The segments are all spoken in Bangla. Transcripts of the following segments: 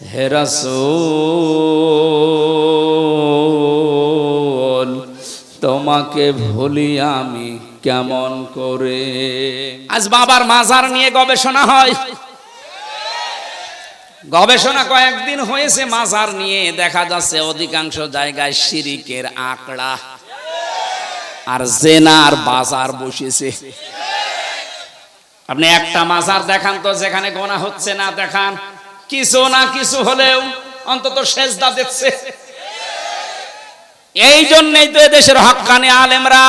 হে রাসূল, তোমাকে ভুলি আমি কেমন করে? আজ বাবার মাজার নিয়ে গবেষণা হয়। গবেষণা কয়েকদিন হয়েছে, মাজার নিয়ে দেখা যাচ্ছে অধিকাংশ জায়গায় শিরিকের আঁকড়া। আর জেনার বাজার বসেছে। আপনি একটা মাজার দেখান তো, যেখানে গোনা হচ্ছে না দেখান। কিছু না কিছু হলেও অন্তত শেষদা দেখছে এই জন্যই তো এদেশের হক্কানি আলেমরা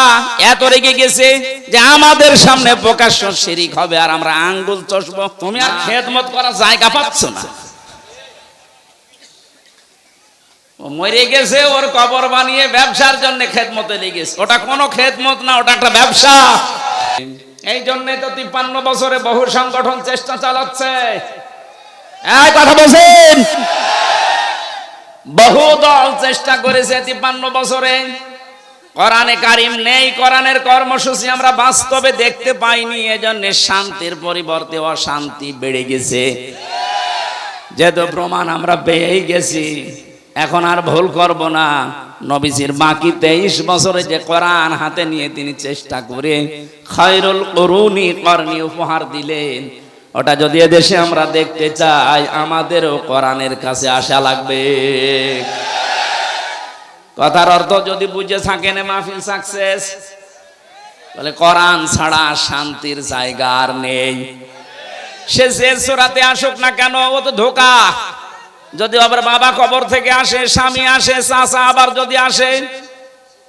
এত রেগে গেছে যে আমাদের সামনে প্রকাশ্য শিরিক হবে আর আমরা আঙ্গুল চষব। তুমি আর খেদমত করার জায়গা পাচ্ছ না। মরে গেছে, ওর কবর বানিয়ে ব্যবসার জন্য খেদমতে লেগেছে ওটা কোনো খেদমত না, ওটা একটা ব্যবসা। এই জন্যই তো তিপ্পান্ন বছরে বহু সংগঠন চেষ্টা চালাচ্ছে। কথা বলছেন? বহু দল চেষ্টা করেছে তিপ্পান্ন বছরে। কোরআনে কারিম নেই, কোরআনের কর্মসূচি আমরা বাস্তবে দেখতে পাইনি, এজন্য শান্তির পরিবর্তে অশান্তি বেড়ে গেছে। যেহেতু প্রমাণ আমরা পেয়েই গেছি, এখন আর ভুল করব না। নবীজির বাকি তেইশ বছরে যে কোরআন হাতে নিয়ে তিনি চেষ্টা করে খয়রুল করুনি করনি উপহার দিলেন ওটা যদি এদেশে আমরা দেখতে চাই, আমাদেরও কোরআনের কাছে আসা লাগবে। কথার অর্থ যদি বুঝে থাকেন মাহফিল সাকসেস বলে, কোরআন ছাড়া শান্তির জায়গা আর নেই। সে যে সোরাতে আসুক না কেন, ও তো ধোকা। যদি আবার বাবা কবর থেকে আসে, স্বামী আসে, চাচা আবার যদি আসে,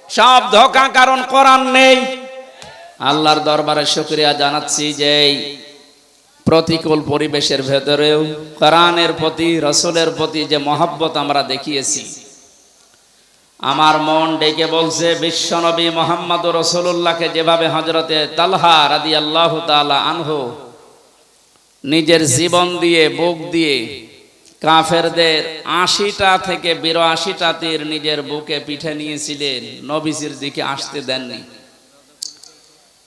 সব ধোকা, কারণ কোরআন নেই। আল্লাহর দরবারে শুক্রিয়া জানাচ্ছি যে প্রতিকূল পরিবেশের ভেতরেও কোরআনের প্রতি, রসুলের প্রতি যে মহব্বত আমরা দেখিয়েছি। আমার মন ডেকে বলছে বিশ্বনবী মোহাম্মদ রসুল্লাহকে যেভাবে হজরতে তালহা রাদি আল্লাহ তালা আনহু নিজের জীবন দিয়ে, বুক দিয়ে কাফেরদের আশিটা থেকে বিরাশিটা তীর নিজের বুকে পিঠে নিয়েছিলেন, নবীজির দিকে আসতে দেননি।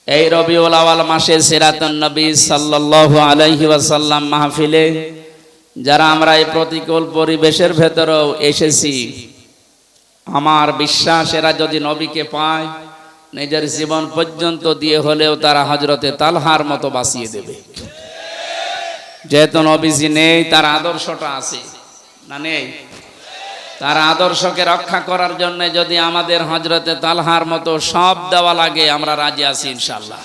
এই রবিউল আওয়াল মাসে সিরাতুন নবী সাল্লাল্লাহু আলাইহি ওয়াসাল্লাম মাহফিলে যারা আমরা এই প্রতিকূল পরিবেশের ভেতরেও এসেছি, আমার বিশ্বাস এরা যদি নবীকে পায়, নিজের জীবন পর্যন্ত দিয়ে হলেও তারা হজরতে তালহার মতো বাঁচিয়ে দেবে। যেহেতু নবীজি নেই, তার আদর্শটা আছে। না নেই? তার আদর্শকে রক্ষা করার জন্য যদি আমাদের হজরতে তালহার মতো সব দেওয়া লাগে, আমরা রাজি আছি ইনশাল্লাহ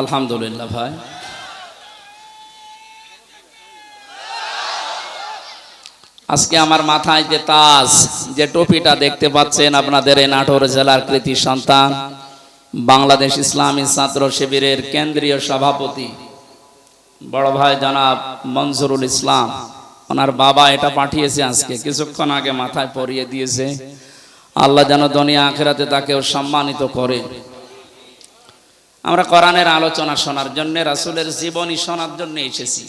আলহামদুলিল্লাহ ভাই। আজকে আমার মাথায় যে তাজ, যে টুপিটা দেখতে পাচ্ছেন আপনাদের এই নাটোর জেলার কৃতি সন্তান, বাংলাদেশ ইসলামী ছাত্র শিবিরের কেন্দ্রীয় সভাপতি, বড় ভাই জনাব মনজুরুল ইসলাম। ওনার বাবা এটা পাঠিয়েছে আজকে, কিছুক্ষণ আগে মাথায় পরিয়ে দিয়েছে। আল্লাহ যেন দুনিয়া আখেরাতে তাকেও সম্মানিত করে। আমরা কোরআনের আলোচনা শোনার জন্য, রাসূলের জীবনী শোনার জন্য এসেছি।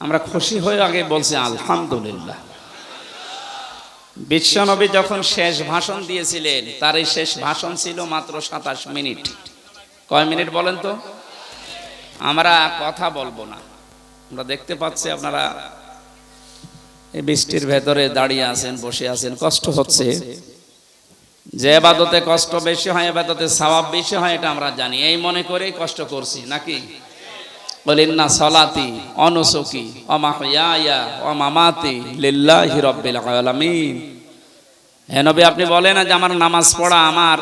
আমরা খুশি হয়ে আগে বলছি, আলহামদুলিল্লাহ। বিশ্বনবী যখন শেষ ভাষণ দিয়েছিলেন তার এই শেষ ভাষণ ছিল মাত্র সাতাশ মিনিট। কয় মিনিট বলেন তো? আমরা কথা বলব না। আমরা দেখতে পাচ্ছি আপনারা এই বৃষ্টির ভেতরে দাঁড়িয়ে আছেন, বসে আছেন, কষ্ট হচ্ছে। যে এবাদতে কষ্ট বেশি হয়, এবাদতে সওয়াব বেশি হয়, এটা আমরা জানি। এই মনে করেই কষ্ট করছি, নাকি? বলিন্না সলাতি অনুসুকি অমাহিয়া অমামাতি লিল্লাহি রব্বিল আলামিন। হে নবী, আপনি বলেন না যে আমার নামাজ পড়া, আমার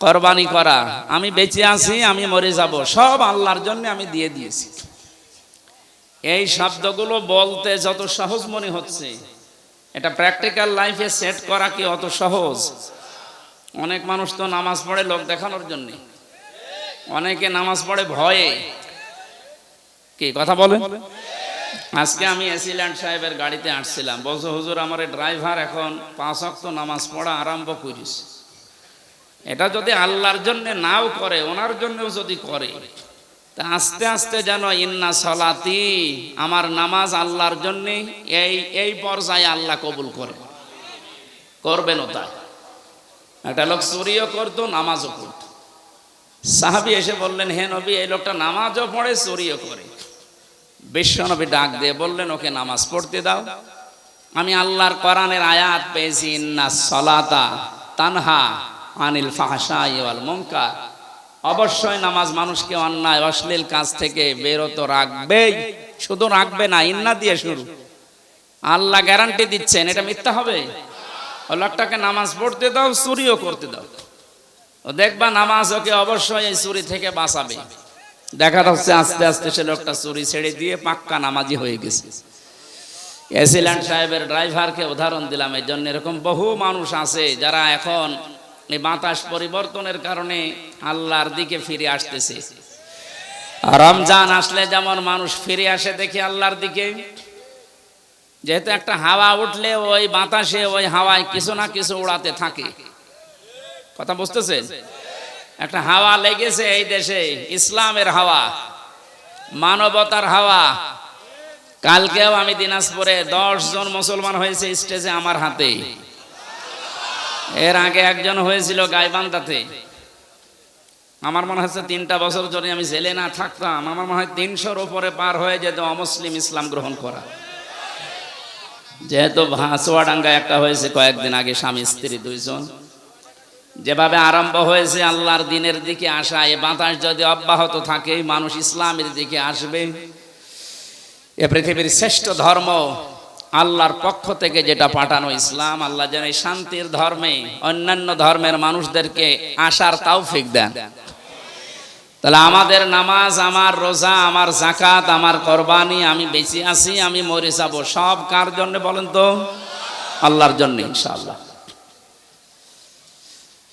কোরবানি করা, আমি বেঁচে আছি, আমি মরে যাব, সব আল্লাহর জন্য আমি দিয়ে দিয়েছি। এই শব্দগুলো বলতে যত সহজ মনে হচ্ছে। এটা প্র্যাকটিক্যাল লাইফে সেট করা কি অত সহজ? অনেক মানুষ তো নামাজ পড়ে লোক দেখানোর জন্য। অনেকে নামাজ পড়ে ভয়ে। কি কথা বলেন? আজকে আমি এসিল্যান্ড সাহেবের গাড়িতে আসছিলাম। বলছো হুজুর আমার ড্রাইভার এখন পাঁচ অক্ত নামাজ পড়া আরম্ভ করিস এটা যদি আল্লাহর জন্য নাও করে ওনার জন্যও যদি করে তা আস্তে আস্তে যেন ইন্না সলাতি আমার নামাজ আল্লাহর জন্য এই এই পর্যায়ে আল্লাহ কবুল করে। করবেনও তাই। একটা লোক চুরিও করতো নামাজও করতো সাহাবি এসে বললেন হে নবী এই লোকটা নামাজও পড়ে চুরিও করে। বিশ্বনবী ডাক দিয়ে বললেন, ওকে নামাজ পড়তে দাও। আমি আল্লাহর কোরআনের আয়াত পেয়েছি, ইন্না সলাতা তানহা আনিল ফাহসা ওয়াল মুনকার। অবশ্যই নামাজ মানুষকে অন্যায়, অশ্লীল কাজ থেকে বেরোত রাখবেই। শুধু রাখবে না, ইন্না দিয়ে শুরু। আল্লাহ গ্যারান্টি দিচ্ছেন, এটা মিথ্যা হবে? ও লোকটাকে নামাজ পড়তে দাও, চুরিও করতে দাও। ও দেখবা নামাজ ওকে অবশ্যই এই চুরি থেকে বাঁচাবে। দেখা যাচ্ছে আস্তে আস্তে সে লোকটা চুরি ছেড়ে দিয়ে পাক্কা নামাজি হয়ে গেছে। এসিল্যান্ড সাহেবের ড্রাইভারকে উদাহরণ দিলাম এই জন্য এরকম বহু মানুষ আছে যারা এখন এই বাতাস পরিবর্তনের কারণে আল্লাহর দিকে ফিরে আসতেছে। রমজান আসলে যেমন মানুষ ফিরে আসে দেখি আল্লাহর দিকে, যেহেতু একটা হাওয়া উঠলে ওই বাতাসে ওই হাওয়ায় কিছু না কিছু উড়াতে থাকে। কথা বুঝতেছেন? একটা হাওয়া লেগেছে এই দেশে, ইসলামের হাওয়া, মানবতার হাওয়া। কালকেও আমি দিনাজপুরে দশ জন মুসলমান হয়েছে স্টেজে আমার হাতে। এর আগে একজন হয়েছিল গাইবান্ধাতে। আমার মনে হচ্ছে তিনটা বছর যদি আমি জেলে না থাকতাম, আমার মনে হয় তিনশোর উপরে পার হয়ে যেত অমুসলিম ইসলাম গ্রহণ করা। যেহেতু ভাঁচুয়াডাঙ্গা একটা হয়েছে কয়েকদিন আগে স্বামী, স্ত্রী দুইজন। যেভাবে আরম্ভ হয়েছে আল্লাহর দিনের দিকে আসা, এ বাতাস যদি অব্যাহত থাকে, মানুষ ইসলামের দিকে আসবে। এ পৃথিবীর শ্রেষ্ঠ ধর্ম আল্লাহর পক্ষ থেকে যেটা পাঠানো ইসলাম, আল্লাহ যেন এই শান্তির ধর্মে, অন্যান্য ধর্মের মানুষদেরকে আসার তৌফিক দেন। তাহলে আমাদের নামাজ, আমার রোজা, আমার জাকাত আমার কোরবানি, আমি বেঁচে আছি, আমি মরে যাব, সব কার জন্য বলেন তো? আল্লাহর জন্য, ইনশাআল্লাহ।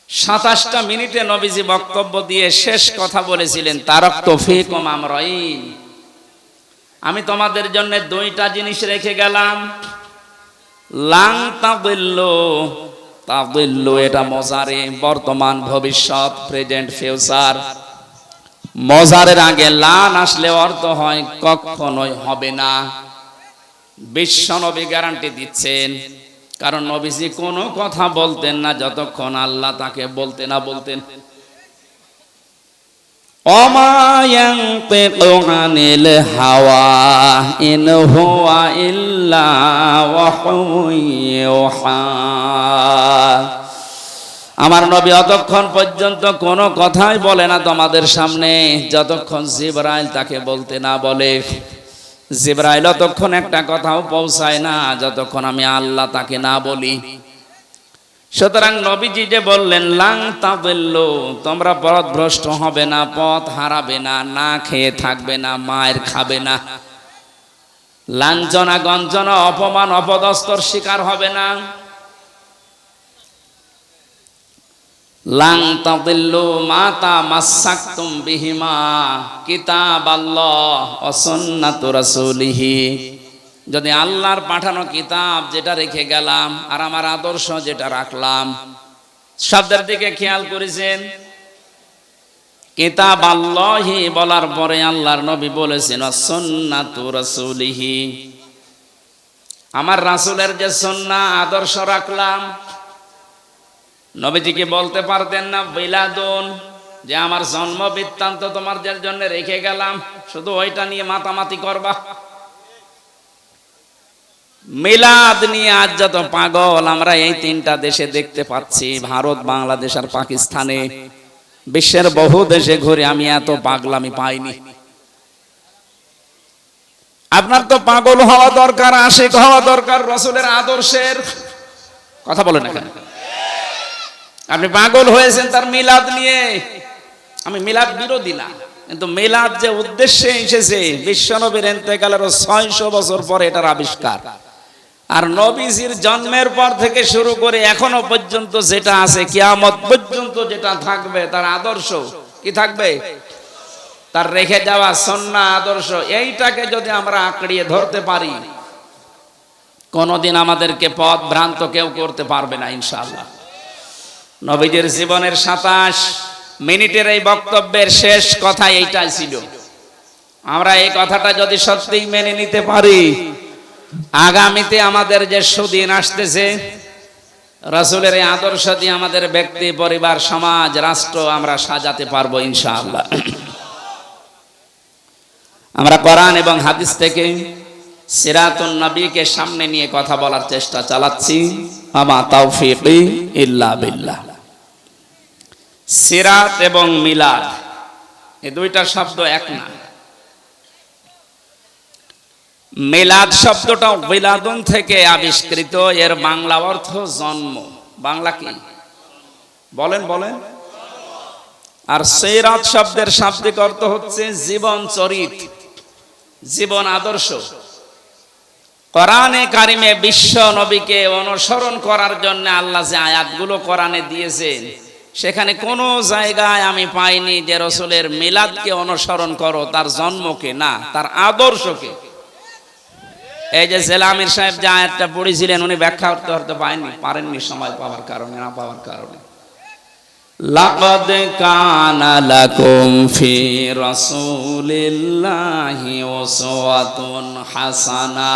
সাতাশটা মিনিটে নবীজি বক্তব্য দিয়ে শেষ কথা বলেছিলেন, তারক তফিক ও মামরইন। আমি তোমাদের জন্য দুইটা জিনিস রেখে গেলাম। লাং তাদিল্ল তাদিল্ল এটা মজারে, বর্তমান, ভবিষ্যৎ, প্রেজেন্ট, ফিউচার। মজারের আগে লান আসলে অর্থ হয় কখনোই হবে না। বিশ্ব নবী গ্যারান্টি দিচ্ছেন। কারণ নবীজি কোনো কথা বলতেন না, যতক্ষণ আল্লাহ তাকে বলতে না বলতেন। হাওয়া আমার নবী অতক্ষণ পর্যন্ত কোনো কথাই বলে না তোমাদের সামনে, যতক্ষণ জিবরাইল তাকে বলতে না বলে। জিব্রাইল তখন একটা কথাও পৌঁছায় না, যতক্ষণ আমি আল্লাহ তাকে না বলি। সুতরাং নবীজি যে বললেন, লাং তাবেল্লো তোমরা পথভ্রষ্ট হবে না, পথ হারাবে না না খেয়ে থাকবে না, মায়ের খাবে না। লাঞ্ছনা গঞ্জনা অপমান অপদস্তর শিকার হবে না। লাং মাতা যদি আল্লাহর পাঠানো কিতাব যেটা রেখে গেলাম আর আমার আদর্শ যেটা রাখলাম, শব্দের দিকে খেয়াল করেছেন? কিতাব আল্লাহি বলার পরে আল্লাহর নবী বলেছেন সুন্নাতু রাসূলিহি। আমার রাসূলের যে সুন্নাহ আদর্শ রাখলাম নবীজিকে বলতে পারতেন না, বিলাদুন, যে আমার জন্ম বৃত্তান্ত তোমাদের জন্য রেখে গেলাম, শুধু ওইটা নিয়ে মাতামাতি করবা? মিলাদ নিয়ে আজ যত পাগল আমরা এই তিনটা দেশে দেখতে পাচ্ছি, ভারত, বাংলাদেশ আর পাকিস্তানে। বিশ্বের বহু দেশে ঘুরে আমি এত পাগলামি পাইনি। আপনার তো পাগল হওয়া দরকার, আশেক হওয়া দরকার, রসুলের আদর্শের। কথা বলেন এখানে। আপনি পাগল হয়েছেন তার মিলাদ নিয়ে। আমি মিলাদ বিরোধী না, কিন্তু মিলাদ যে উদ্দেশ্যে এসেছে, বিশ্বনবীর এতেকালের ছয়শো বছর পরে এটার আবিষ্কার। আর নবীজির জন্মের পর থেকে শুরু করে এখনও পর্যন্ত যেটা আছে, কিয়ামত পর্যন্ত যেটা থাকবে, তার আদর্শ কি থাকবে? তার রেখে যাওয়া সন্না আদর্শ, এইটাকে যদি আমরা আঁকড়িয়ে ধরতে পারি, কোনোদিন আমাদেরকে পথ ভ্রান্ত কেউ করতে পারবে না, ইনশাআল্লাহ। নবীজির জীবনের সাতাশ মিনিটের এই বক্তব্যের শেষ কথা এইটাই ছিল। আমরা এই কথাটা যদি সত্যিই মেনে নিতে পারি, আগামীতে আমাদের যে সুদিন আসতেছে, রাসূলের এই আদর্শ দিয়ে আমাদের ব্যক্তি, পরিবার, সমাজ, রাষ্ট্র আমরা সাজাতে পারব ইনশাআল্লাহ। আমরা কোরআন এবং হাদিস থেকে সিরাতুন নবীকে সামনে নিয়ে কথা বলার চেষ্টা চালাচ্ছি। আমা তাওফিকি ইল্লা বিল্লাহ। সিরাত এবং মিলাদ। এই দুইটা শব্দ এক না। মিলাদ শব্দটা বিলাদুন থেকে আবিষ্কৃত, এর বাংলা অর্থ জন্ম। বাংলা কি? বলেন বলেন। আর সেইরাত শব্দের শাব্দিক অর্থ হচ্ছে জীবন চরিত, জীবন আদর্শ। কোরআনে কারিমে বিশ্ব নবীকে অনুসরণ করার জন্য আল্লাহ যে আয়াতগুলো কোরআনে দিয়েছেন সেখানে কোনো জায়গায় আমি পাইনি যে রসুলের মিলাদকে অনুসরণ করো, তার জন্মকে না, তার আদর্শকে। এই যে জেলামির সাহেব যে আয়াতটা পড়েছিলেন, উনি ব্যাখ্যা করতে করতে পারেননি পারেননি সময় পাওয়ার কারণে, না পাওয়ার কারণে। লাকাদ কানা লাকুম ফি রাসূলিল্লাহি উসওয়াতুন হাসানা।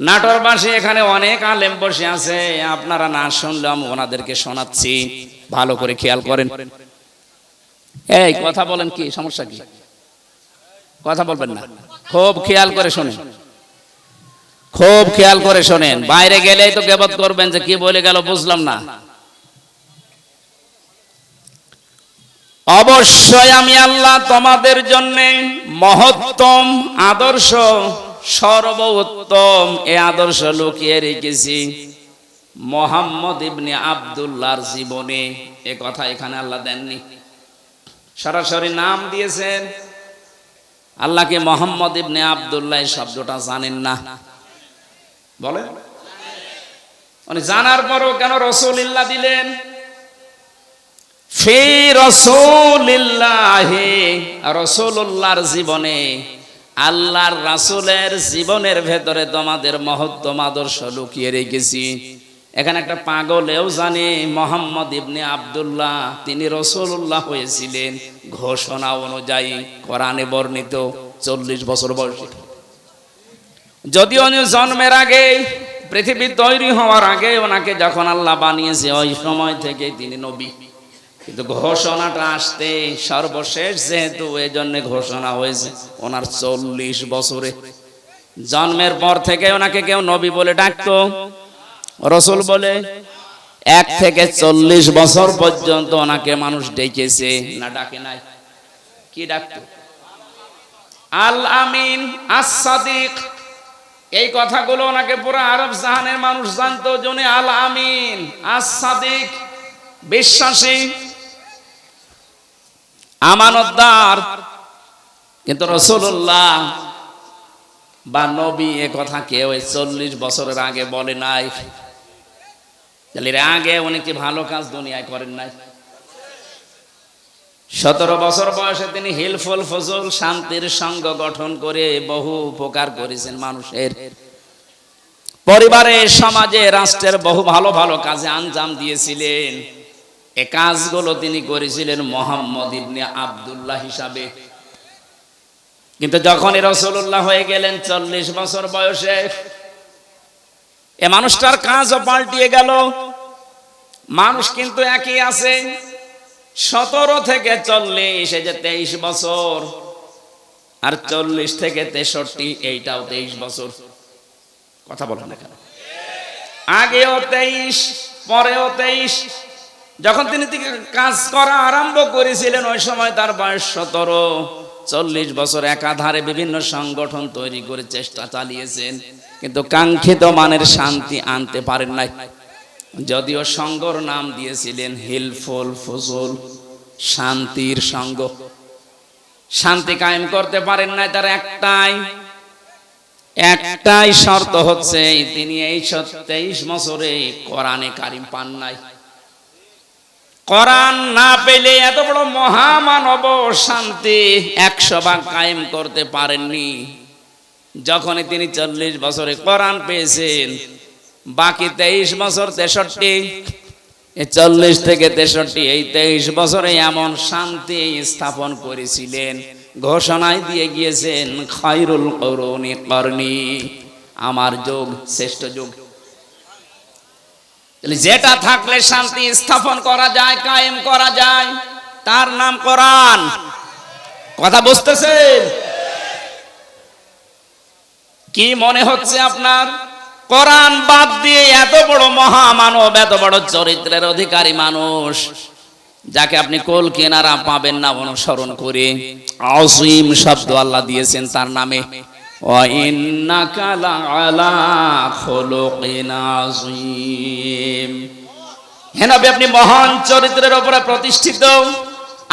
নাটোরবাসী এখানে অনেক আলেম বসে আছে, আপনারা না শুনলে আমি ওনাদেরকে শোনাচ্ছি। ভালো করে খেয়াল করেন। এই, কথা বলেন কি, সমস্যা কি? কথা বলবেন না। খুব খেয়াল করে শোনেন। খুব খেয়াল করে শোনেন। বাইরে গেলেই তো গেবত করবেন যে কি বলে গেল বুঝলাম না। অবশ্যই আমি আল্লাহ তোমাদের জন্য মহত্তম আদর্শ সর্বোত্তম এ আদর্শ লুকিয়ে রেখেছি। মোহাম্মদ ইবনে আবদুল্লাহর জীবনে। এ কথা এখানে আল্লাহ দেননি। সরাসরি নাম দিয়েছেন। আল্লাহকে মোহাম্মদ ইবনে আবদুল্লাহ শব্দটা জানেন না। বলে মানে জানার পরও কেন রসুলিল্লাহ দিলেন? ফি রসুলিল্লাহি রসুল্লাহর জীবনে আল্লাহর রাসুলের জীবনের ভেতরে তোমাদের মহত্তম আদর্শ লুকিয়ে রেখেছি। এখানে একটা পাগলেও জানে, মোহাম্মদ ইবনে আব্দুল্লাহ, তিনি রসুল্লাহ হয়েছিলেন। ঘোষণা অনুযায়ী কোরআনে বর্ণিত চল্লিশ বছর বয়সে। যদিও জন্মের আগে পৃথিবী তৈরি হওয়ার আগে ওনাকে যখন আল্লাহ বানিয়েছে, ওই সময় থেকে তিনি নবী। কিন্তু ঘোষণাটা আসতে সর্বশেষ যেহেতু এই জন্য ঘোষণা হয়েছে, ওনার চল্লিশ বছরে। জন্মের পর থেকে ওনাকে কেউ নবী বলে ডাকতো, রসুল বলে, এক থেকে চল্লিশ বছর পর্যন্ত ওনাকে মানুষ ডেকেছে, না ডাকে নাই। কি ডাকতো? আল আমিন আসাদিক এই কথাগুলো ওনাকে পুরো আরব জাহানের মানুষ জানতো, জনে আল আমিন আসাদিক বিশ্বাসী আমানতদার। কিন্তু রসুল্লাহ বা নবী এ কথা কেউ এই চল্লিশ বছরের আগে বলে নাই। আগে উনি কি ভালো কাজ দুনিয়ায় করেন নাই? সতেরো বছর বয়সে তিনি হিলফুল ফজল শান্তির সঙ্গ গঠন করে বহু উপকার করেছেন মানুষের। পরিবারে, সমাজে, রাষ্ট্রের বহু ভালো ভালো কাজে আঞ্জাম দিয়েছিলেন। এ কাজগুলো তিনি করেছিলেন মোহাম্মদ ইবনে আবদুল্লাহ হিসাবে। কিন্তু যখন রসুল্লাহ হয়ে গেলেন চল্লিশ বছর বয়সে, এ মানুষটার কাজও পাল্টিয়ে গেল। মানুষ কিন্তু একই আছে। সতেরো থেকে চল্লিশ, এই যে তেইশ বছর, আর চল্লিশ থেকে তেষট্টি, এইটাও তেইশ বছর। কথা বলেন আগেও তেইশ, পরেও তেইশ যখন তিনি কাজ করা আরম্ভ করেছিলেন, ওই সময় তার বয়স সতেরো। চল্লিশ বছর একাধারে বিভিন্ন সংগঠন তৈরি করে চেষ্টা চালিয়েছেন, কিন্তু কাঙ্ক্ষিত মানের শান্তি আনতে পারেন নাই। যদিও সঙ্গর নাম দিয়েছিলেন হিলফুল ফজল, শান্তির সঙ্গ। শান্তি কায়েম করতে পারেন নাই তার একটাই। একটাই শর্ত হচ্ছে, তিনি এই তেইশ বছরে কোরআনে কারিম পান নাই। কোরআন না পেলে এত বড় মহামানব শান্তি একশো ভাগ কায়েম করতে পারেননি। যখনই তিনি চল্লিশ বছরে কোরআন পেয়েছেন, বাকি তেইশ বছর তেষট্টি চল্লিশ থেকে তেষট্টি, এই তেইশ বছরে এমন শান্তি স্থাপন করেছিলেন, ঘোষণায় দিয়ে গিয়েছেন করুণী করণী, আমার যোগ, শ্রেষ্ঠ যোগ। যেটা থাকলে শান্তি স্থাপন করা যায়, কায়েম করা যায়। তার নাম কোরআন। কথা বুঝতেছেন? কি মনে হচ্ছে আপনার? কোরআন বাদ দিয়ে এত বড় মহামানব, এত বড় চরিত্রের অধিকারী মানুষ, যাকে আপনি কোল কেনারা পাবেন না অনুসরণ করে। অসীম শব্দ আল্লাহ দিয়েছেন তার নামে। আপনি মহান চরিত্রের উপরে প্রতিষ্ঠিত।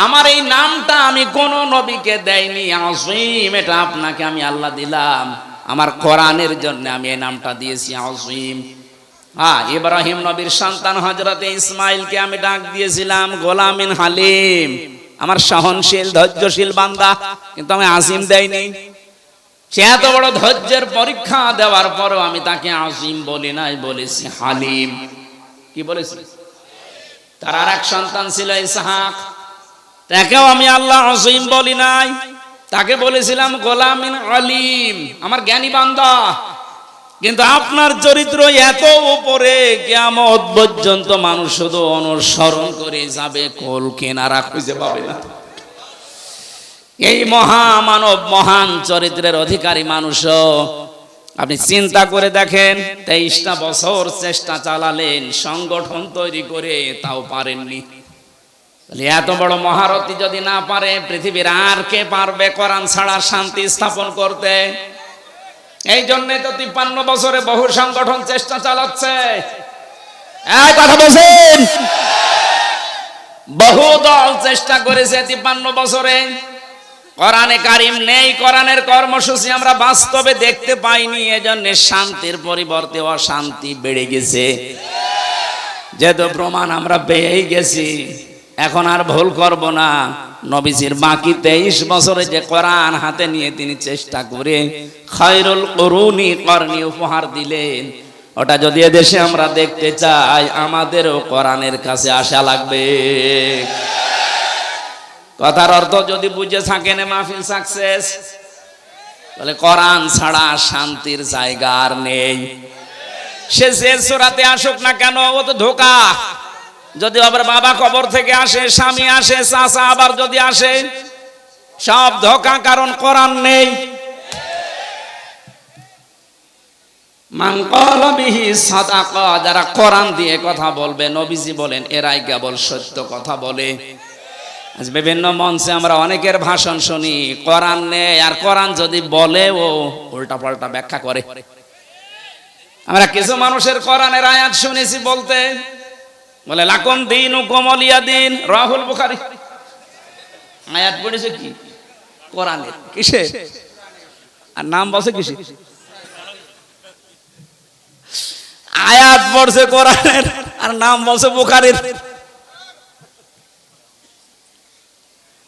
আমার এই নামটা আমি কোন নবীকে দেয়নি আসিম এটা আপনাকে আমি আল্লাহ দিলাম। আমার কোরআনের জন্য আমি এই নামটা দিয়েছি আসিম হ্যাঁ ইব্রাহিম নবীর সন্তান হজরতে ইসমাইলকে আমি ডাক দিয়েছিলাম, গোলামিন হালিম। আমার সহনশীল, ধৈর্যশীল বান্দা, কিন্তু আমি আজিম দেয়নি সে এত বড় ধৈর্যের পরীক্ষা দেওয়ার পরও আমি তাকে আজিম বলি নাই, বলেছি হালিম। কি বলেছি? তার আর এক সন্তান ছিল ইসহাক। তাকেও আমি আল্লাহ আজিম বলি নাই। তাকে বলেছিলাম, গোলামিন আলিম, আমার জ্ঞানী বান্দা। কিন্তু আপনার চরিত্র এত উপরে কেমন পর্যন্ত মানুষ শুধু অনুসরণ করে যাবে, কোল কেনারা খুঁজে পাবে না। এই মহামানব মহান চরিত্রের অধিকারী মানুষ। আপনি চিন্তা করে দেখেন, তেইশটা বছর চেষ্টা চালালেন, সংগঠন তৈরি করে তাও পারেননি। এত বড় মহারথী যদি না পারে, পৃথিবীর আর কে পারবে কোরআন ছাড়া শান্তি স্থাপন করতে? এই জন্যে তো তিপ্পান্ন বছরে বহু সংগঠন চেষ্টা চালাচ্ছে। কথা বহু দল চেষ্টা করেছে তিপ্পান্ন বছরে। কোরআনে কারিম নেই, কোরআনের কর্মসূচি আমরা বাস্তবে দেখতে পাইনি, এজন্য শান্তির পরিবর্তে অশান্তি বেড়ে গেছে। যেহেতু প্রমাণ আমরা পেয়েই গেছি, এখন আর ভুল করব না। নবীজির বাকি তেইশ বছরে যে কোরআন হাতে নিয়ে তিনি চেষ্টা করে খয়রুল করুনি করণী উপহার দিলেন, ওটা যদি এদেশে আমরা দেখতে চাই, আমাদেরও কোরআনের কাছে আশা লাগবে। কথার অর্থ যদি বুঝে থাকেন মাহফিল সাকসেস তাহলে কোরআন ছাড়া শান্তির জায়গা আর নেই। সে যে সোরাতে আসুক না কেন, ও তো ধোকা। যদি আবার বাবা কবর থেকে আসে, স্বামী আসে চাষা আবার যদি আসে, সব ধোকা, কারণ কোরআন নেই। যারা কোরআন দিয়ে কথা বলবে, নবীজি বলেন, এরাই কেবল সত্য কথা বলে। আজ বিভিন্ন মঞ্চে আমরা অনেকের ভাষণ শুনি, কোরআন নেই, আর কোরআন যদি বলে, ও উল্টা পাল্টা ব্যাখ্যা করে। আমরা কিছু মানুষের কোরআনের আয়াত শুনেছি বলতে, বলে, লাকম দিন ও কমলিয়া দিন রাহুল বুখারি। আয়াত পড়েছে কি? কোরআনে। কিসে? আর নাম বসে কিসে? আয়াত পড়ছে কোরআনের, আর নাম বলছে বুখারির।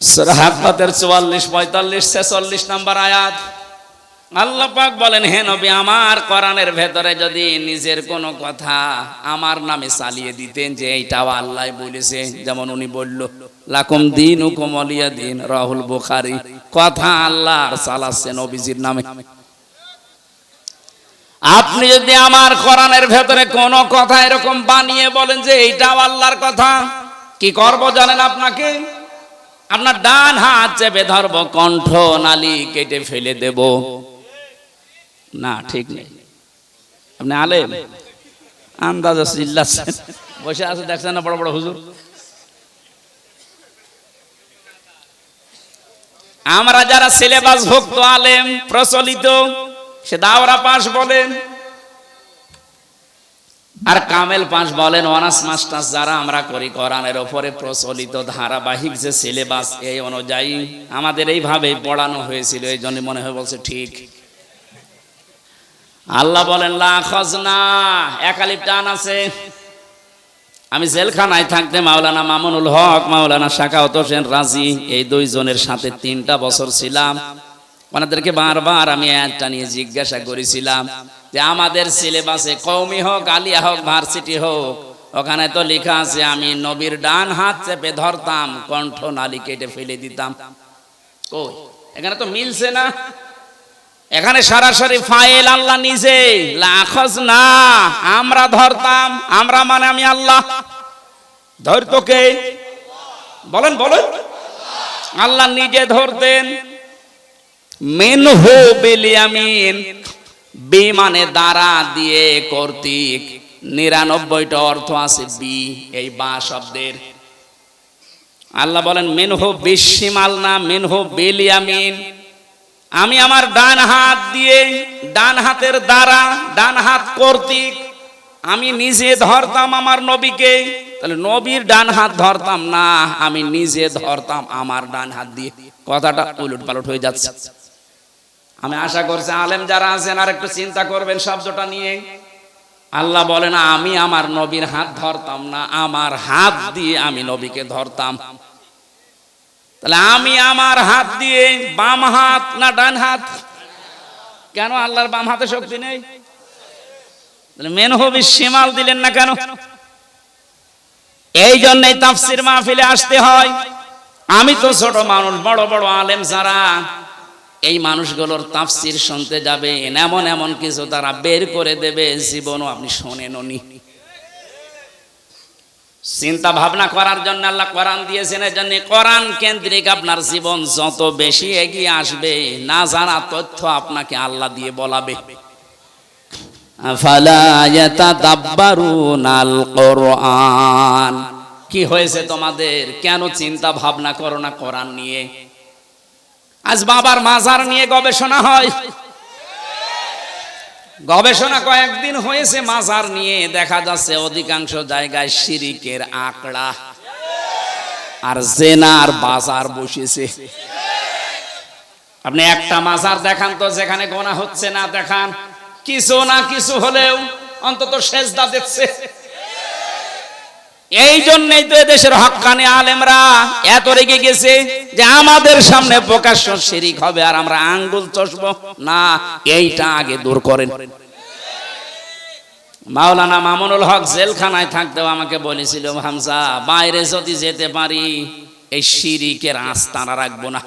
মিনহু লওয়াতিন সূরা হাক্কাতের 44 45 46 নাম্বার আয়াত। আল্লাহ পাক বলেন, হে নবী, আমার কোরআনের ভেতরে যদি নিজের কোনো কথা আমার নামে চালিয়ে দিতেন যে এইটাও আল্লাহ বলেছে, যেমন উনি বলল, লাকুম দিন হুকুম অলিয়া দিন রাহুল বুখারি, কথা আল্লাহর চালাচ্ছে নবীজির নামে আপনি যদি আমার কোরআনের ভেতরে কোন কথা এরকম বানিয়ে বলেন যে এইটাও আল্লাহর কথা, কি করব জানেন আপনাকে? আপনার ডান হাত চেপে ধরব, কণ্ঠ নালি কেটে ফেলে দেব। না, ঠিক নেই। আপনি আলেম? আন্দাজ চিল্লাচ্ছেন বসে আছে, দেখছেন না বড় বড় হুজুর? আমরা যারা সিলেবাস ভুক্ত আলেম, প্রচলিত, সে দাওরা পাশ বলেন। আর কামেল পাস বলেন, অনার্স মাস্টার্স যারা, আমরা করি কোরআনের ওপরে প্রচলিত ধারাবাহিক যে সিলেবাস, এই অনুযায়ী আমাদের এইভাবে পড়ানো হয়েছিল। এই জন্য মনে হয় বলছে, ঠিক। আল্লাহ বলেন, লা খজনা। একালিপ টান আছে। আমি জেলখানায় থাকতে মাওলানা মামুনুল হক, মাওলানা শাকাউত হোসেন রাজি, এই দুইজনের সাথে তিনটা বছর ছিলাম। ওনাদেরকে বারবার আমি একটা নিয়ে জিজ্ঞাসা করেছিলাম যে আমাদের সিলেবাসে কৌমি হোক, আলিয়া হোক, ভার্সিটি হোক, ওখানে তো লেখা আছে, আমি নবীর ডান হাত চেপে ধরতাম, কণ্ঠ নালি কেটে ফেলে দিতাম। কই? এখানে তো মিলছে না। এখানে সরাসরি ফাইল আল্লাহ নিজে লাখজ না আমরা ধরতাম, আমরা মানে আমি আল্লাহ। ধরতো কে? বলেন বলেন। আল্লাহ নিজে ধরতেন। মেনহু বিলিয়ামিন বি মানে দ্বারা দিয়ে কর্তৃক নিরানব্বইটা অর্থ আছে বি, এই বা শব্দের। আল্লাহ বলেন, মেনহু বিশিমাল না, মেনহু বিলিয়ামিন। আমি আমার ডান হাত দিয়ে ডান হাতের দ্বারা ডান হাত কর্তৃক আমি নিজে ধরতাম আমার নবীকে। তাহলে নবীর ডান হাত ধরতাম না, আমি নিজে ধরতাম আমার ডান হাত দিয়ে। কথাটা উলট পালট হয়ে যাচ্ছে। আমি আশা করছি আলেম যারা আছেন আর একটু চিন্তা করবেন শব্দটা নিয়ে। আল্লাহ বলেন, আমি আমার নবীর হাত ধরতাম না, আমার হাত দিয়ে আমি নবীকে ধরতাম। তাহলে আমি আমার হাত দিয়ে বাম হাত না ডান হাত? কেন আল্লাহর বাম হাতে শক্তি নেই? মেন হবি শিমাল দিলেন না কেন? এই জন্যই তাফসির মাহফিলে আসতে হয়। আমি তো ছোট মানুষ, বড় বড় আলেম যারা এই মানুষগুলোর তাফসির শুনতে যাবে, এমন এমন কিছু তারা বের করে দেবে, জীবনও আপনি শোনেননি চিন্তা ভাবনা করার জন্য আল্লাহ কোরআন দিয়েছেন এর জন্য কোরআন কেন্দ্রিক আপনার জীবন যত বেশি এগিয়ে আসবে, না জানা তথ্য আপনাকে আল্লাহ দিয়ে বলাবে। কি হয়েছে তোমাদের? কেন চিন্তা ভাবনা করো না কোরআন নিয়ে? আজ বাবার মাজার নিয়ে গবেষণা হয়। গবেষণা কয়েকদিন হয়েছে, মাজার নিয়ে দেখা যাচ্ছে অধিকাংশ জায়গায় শিরিকের আঁকড়া। আর জেনার বাজার বসেছে। আপনি একটা মাজার দেখান তো, যেখানে গোনা হচ্ছে না, দেখান। কিছু না কিছু হলেও অন্তত সেজদা দেখছে এই জন্যই তো দেশের হকানি আলেমরা এত রেগে গেছে যে আমাদের সামনে প্রকাশ্য শিরিক হবে আর আমরা আঙ্গুল চষব। না, এইটা আগে দূর করেন। মাওলানা মামুনুল হক জেলখানায় থাকতেও আমাকে বলেছিল, হামজা, বাইরে যদি যেতে পারি, এই শিরিকের আস্তানা রাখব না।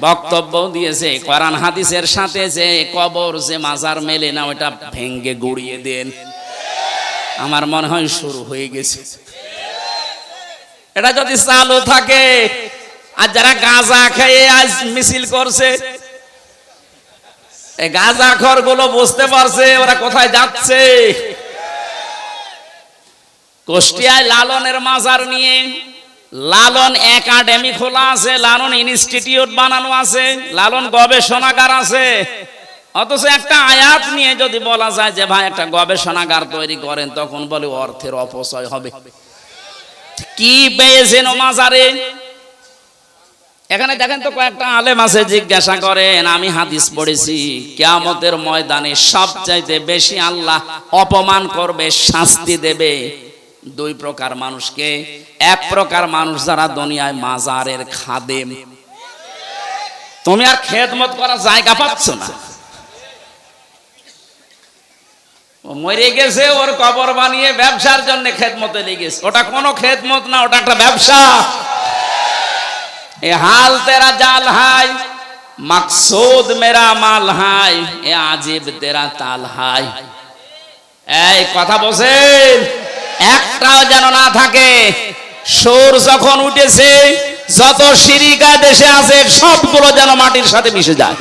বক্তব্য দিয়েছে, কোরআন হাদিসের সাথে যে কবর যে মাজার মেলে না, ওটা ভেঙ্গে গুড়িয়ে দেন। আমার মনে হয় শুরু হয়ে গেছে। এটা যদি চালু থাকে, আর যারা গাঁজা খেয়ে আজ মিছিল করছে, এই গাঁজা খরগুলো বুঝতে পারছে ওরা কোথায় যাচ্ছে। কুষ্টিয়ায় লালনের মাজার নিয়ে লালন একাডেমি খোলা আছে, লালন ইনস্টিটিউট বানানো আছে, লালন গবেষণাগার আছে। অথচ একটা আয়াত নিয়ে যদি বলা যায় যে ভাই একটা গবেষণাগার তৈরি করেন, তখন বলে অর্থের অপচয় হবে। কি পেয়েছেন মাজারে? এখানে দেখেন তো কয়েকটা আলেম আছে জিজ্ঞাসা করেন, আমি হাদিস পড়েছি, কেয়ামতের ময়দানে সবচাইতে বেশি আল্লাহ অপমান করবে, শাস্তি দেবে দুই প্রকার মানুষকে। এক প্রকার মানুষ যারা দুনিয়ায় মাজারের খাদেম। তুমি আর খেদমত করার জায়গা পাচ্ছ না। মরে গেছে, ওর কবর বানিয়ে ব্যবসার জন্য খেদমতে লেগেছে ওটা কোনো খেদমত না, ওটা একটা ব্যবসা। এ হাল তেরা জাল হাই মকসুদ মেরা মাল হাই এ আজিব তেরা তাল হাই এই কথা বসেন একটাও যেন না থাকে, সুর যখন উঠেছে, যত সিরিকা দেশে আছে, সবগুলো যেন মাটির সাথে মিশে যায়।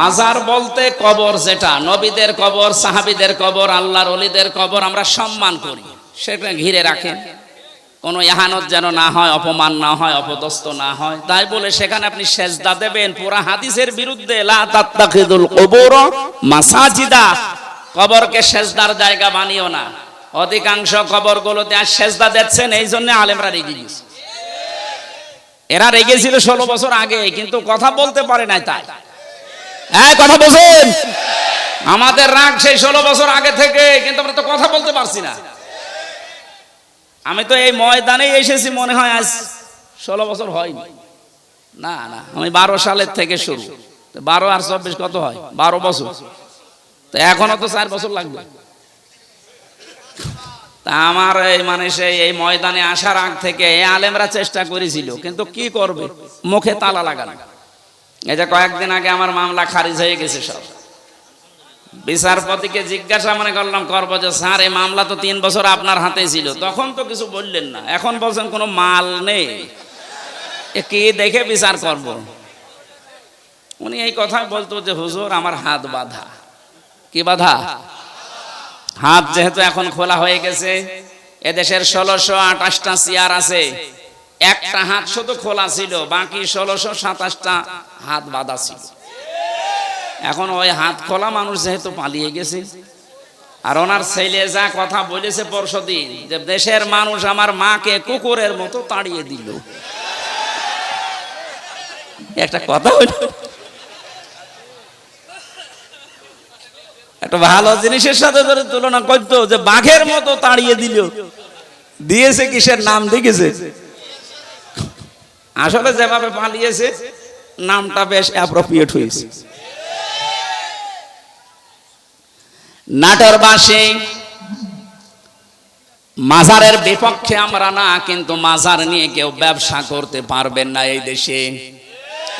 মাজার বলতে কবর যেটা, নবীদের কবর, সাহাবিদের কবর, আল্লাহর অলিদের কবর আমরা সম্মান করি। সেটা ঘিরে রাখেন। কোনো ইহানত যেন না হয়, অপমান না হয়, অপদস্থ না হয়। তাই বলে সেখানে আপনি সেজদা দেবেন। পুরা হাদিসের বিরুদ্ধে কবর কবরকে সেজদার জায়গা বানিও না। অধিকাংশ কবরগুলোতে আর সেজদা দিচ্ছেন, এই জন্য আলেমরা রেগে গেছে। এরা রেগেছিল ষোলো বছর আগে, কিন্তু কথা বলতে পারে নাই তাই। হ্যাঁ কথা বলছেন? আমাদের রাগ সেই ষোলো বছর আগে থেকে, কিন্তু আমরা তো কথা বলতে পারছি না। আমি তো এই ময়দানে এসেছি মনে হয় আজ ষোলো বছর হয়নি। না না, আমি বারো সালের থেকে শুরু। বারো আর চব্বিশ কত হয়? বারো বছর। তো এখনও তো চার বছর লাগবে। তা আমার এই মানে সেই, এই ময়দানে আসার আগ থেকে এই আলেমরা চেষ্টা করেছিল, কিন্তু কি করবে? মুখে তালা লাগানো। এই যে কয়েকদিন আগে আমার মামলা খারিজ হয়ে গেছে সব। বিচারপতিকে জিজ্ঞাসা মনে করলাম, করব যে, স্যার, এই মামলা তো তিন বছর আপনার হাতে ছিল। তখন তো কিছু বললেন না। এখন বলছেন, কোনো মাল নেই। এ কি দেখে বিচার করব? উনি এই কথা বলতো যে, হুজুর, আমার হাত বাঁধা। কি বাধা? হাত যেহেতু এখন খোলা হয়ে গেছে, এদেশের ষোলোশো আঠাশটা চেয়ার আছে। একটা হাত শুধু খোলা ছিল, বাকি ষোলোশো সাতাশটা হাত বাঁধা ছিল। এখন ওই হাত খোলা মানুষ যেহেতু পালিয়ে গেছে, আর ওনার ছেলে যা কথা বলেছে পরশুদিন যে দেশের মানুষ আমার মাকে কুকুরের মতো তাড়িয়ে দিল। একটা কথা হইল, একটা ভালো জিনিসের সাথে ধরে তুলনা করতো যে বাঘের মতো তাড়িয়ে দিল। দিয়েছে কিসের নাম দেখেছে আসলে যেভাবে পালিয়েছে, নামটা বেশ অ্যাপ্রোপ্রিয়েট হয়েছে। নাটোর বাসে মাজারের বিপক্ষে আমরা না, কিন্তু মাজার নিয়ে কেউ ব্যবসা করতে পারবেন না এই দেশে।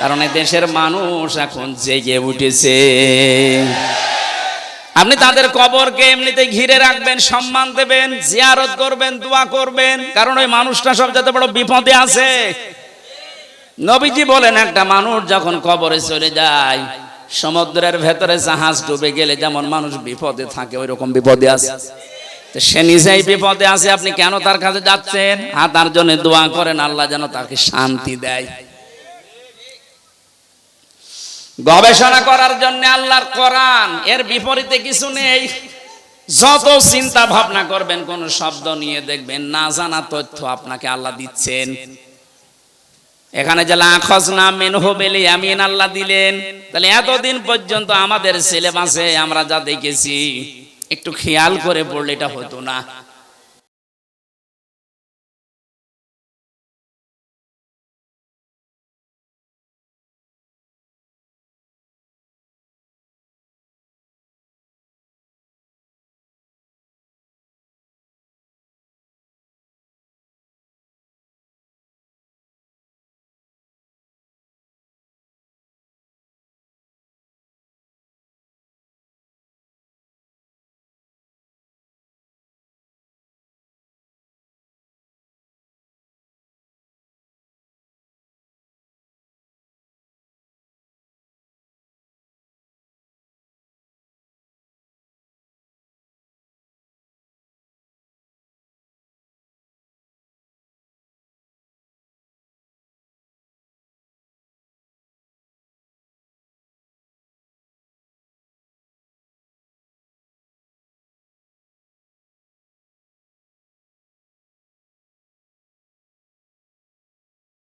কারণ এই দেশের মানুষ এখন জেগে উঠেছে। আপনি তাদের কবরকে এমনিতে ঘিরে রাখবেন, সম্মান দেবেন, জিয়ারত করবেন, দোয়া করবেন। কারণ ওই মানুষটা সব যাতে বড় বিপদে আছে। নবীজি বলেন, একটা মানুষ যখন কবরে চলে যায়, সমুদ্রের ভেতরে জাহাজ ডুবে গেলে যেমন মানুষ বিপদে থাকে ওই রকম বিপদে আছে। সে নিজেই বিপদে আছে, আপনি কেন তার কাছে যাচ্ছেন? আর তার জন্য দোয়া করেন, আল্লাহ যেন তাকে শান্তি দেয়। গবেষণা করার জন্য আল্লাহর কোরআন, এর বিপরীতে কিছু নেই। যত চিন্তা ভাবনা করবেন, কোন শব্দ নিয়ে দেখবেন, না জানা তথ্য আপনাকে আল্লাহ দিচ্ছেন। এখানে যে লাখস না মেন বেলি আমিন আল্লাহ দিলেন, তাহলে এতদিন পর্যন্ত আমাদের সিলেবাসে আমরা যা দেখেছি, একটু খেয়াল করে পড়লে এটা হতো না।